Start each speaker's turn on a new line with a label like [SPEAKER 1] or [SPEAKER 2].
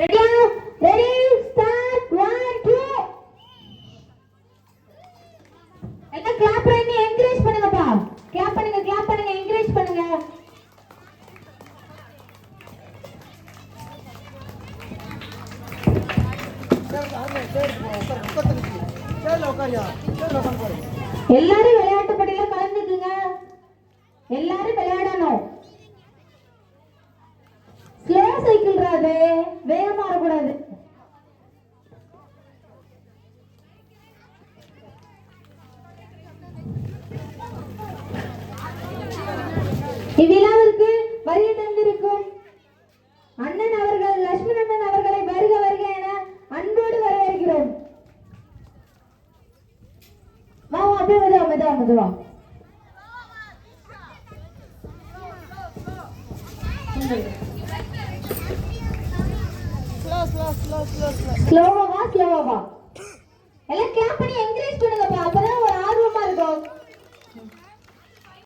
[SPEAKER 1] ரெடியா ready start one two எல்லாம் clap பண்ணி என்கரேஜ் பண்ணுங்கப்பா. கிளாப் பண்ணுங்க கிளாப் பண்ணுங்க என்கரேஜ் பண்ணுங்க. எல்லாரும் விளையாட்டு போட்டியில கலந்துக்குங்க. எல்லாரும் விளையாடணும். ஸ்லோ சைக்கிள் ராது. வேகமா வரக்கூடாது இவ்விழாவிற்கு வருகை தந்திருக்கும் அண்ணன் அவர்கள் லட்சுமி அண்ணன் அவர்களை வருக வருக என அன்போடு வரவேற்கிறோம். மாமா அப்படியே மெதுவா மெதுவா மெதுவா. ஸ்லோவா வா ஸ்லோவா வா எல்லாம் கிளாப் பண்ணி என்கரேஜ் பண்ணுங்கப்பா அப்பதான்